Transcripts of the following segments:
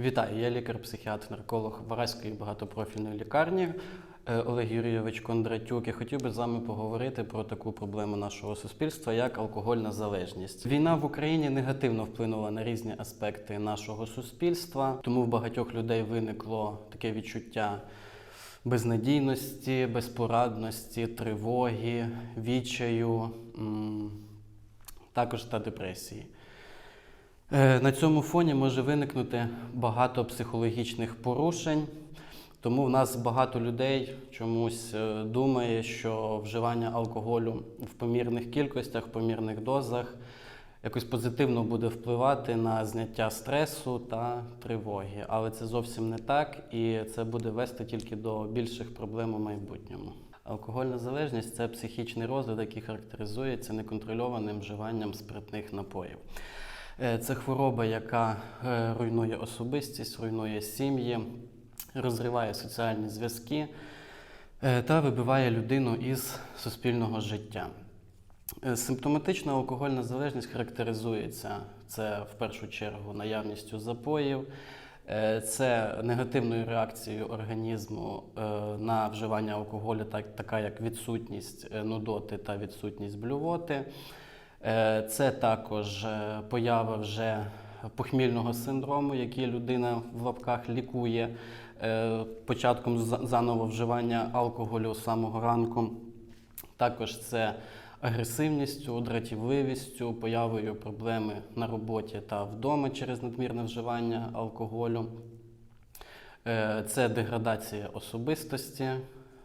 Вітаю, я лікар-психіатр-нарколог Вараської багатопрофільної лікарні е, Олег Юрійович Кондратюк. Я хотів би з вами поговорити про таку проблему нашого суспільства, як алкогольна залежність. Війна в Україні негативно вплинула на різні аспекти нашого суспільства, тому в багатьох людей виникло таке відчуття безнадійності, безпорадності, тривоги, відчаю, також та депресії. Е, На цьому фоні може виникнути багато психологічних порушень, тому в нас багато людей чомусь е, думає, що вживання алкоголю в помірних кількостях, в помірних дозах якось позитивно буде впливати на зняття стресу та тривоги. Але це зовсім не так, і це буде вести тільки до більших проблем у майбутньому. Алкогольна залежність це психічний розлад, який характеризується неконтрольованим вживанням спиртних напоїв. Е, Це хвороба, яка е, руйнує особистість, руйнує сім'ї, розриває соціальні зв'язки е, та вибиває людину із суспільного життя. Симптоматична алкогольна залежність характеризується це в першу чергу наявністю запоїв, це негативною реакцією організму на вживання алкоголю, так, така як відсутність нудоти та відсутність блювоти. Е, Це також е, поява вже похмільного синдрому, який людина в лапках лікує е, початком заново вживання алкоголю з самого ранку. Також це агресивністю, дратівливістю, появою проблеми на роботі та вдома через надмірне вживання алкоголю. Це деградація особистості.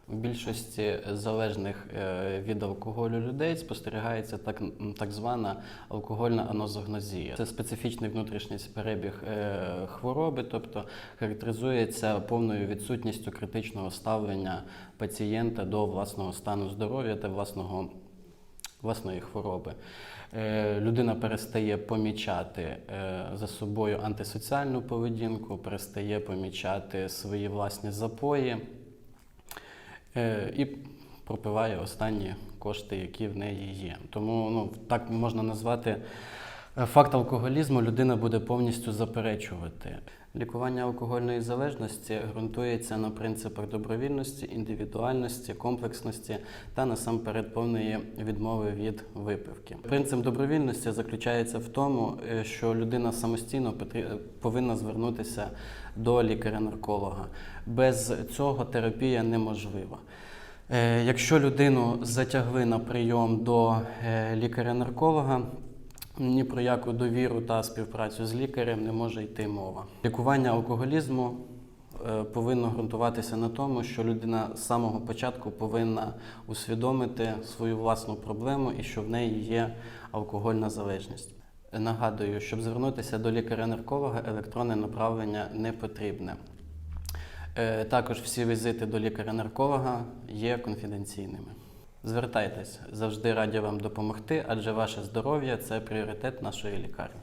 В більшості залежних е, від алкоголю людей спостерігається так, так звана алкогольна анозогнозія. Це специфічний внутрішній перебіг е, хвороби, тобто характеризується повною відсутністю критичного ставлення пацієнта до власного стану здоров'я та власного власної хвороби. Е, Людина перестає помічати за собою антисоціальну поведінку, перестає помічати свої власні запої і пропиває останні кошти, які в неї є. Тому ну, так можна назвати е, факт алкоголізму людина буде повністю заперечувати. Лікування алкогольної залежності ґрунтується на принципах добровільності, індивідуальності, комплексності та насамперед повної відмови від випивки. Принцип добровільності заключається в тому, е, що людина самостійно потрі- повинна звернутися до лікаря-нарколога. Без цього терапія неможлива. Е, Якщо людину затягли на прийом до е, лікаря-нарколога, ні про яку довіру та співпрацю з лікарем не може йти мова. Лікування алкоголізму е, повинно ґрунтуватися на тому, що людина з самого початку повинна усвідомити свою власну проблему і що в неї є алкогольна залежність. Нагадую, щоб звернутися до лікаря-нарколога, електронне направлення не потрібне. Е, Також всі візити до лікаря-нарколога є конфіденційними. Звертайтесь, завжди раді вам допомогти, адже ваше здоров'я це пріоритет нашої лікарні.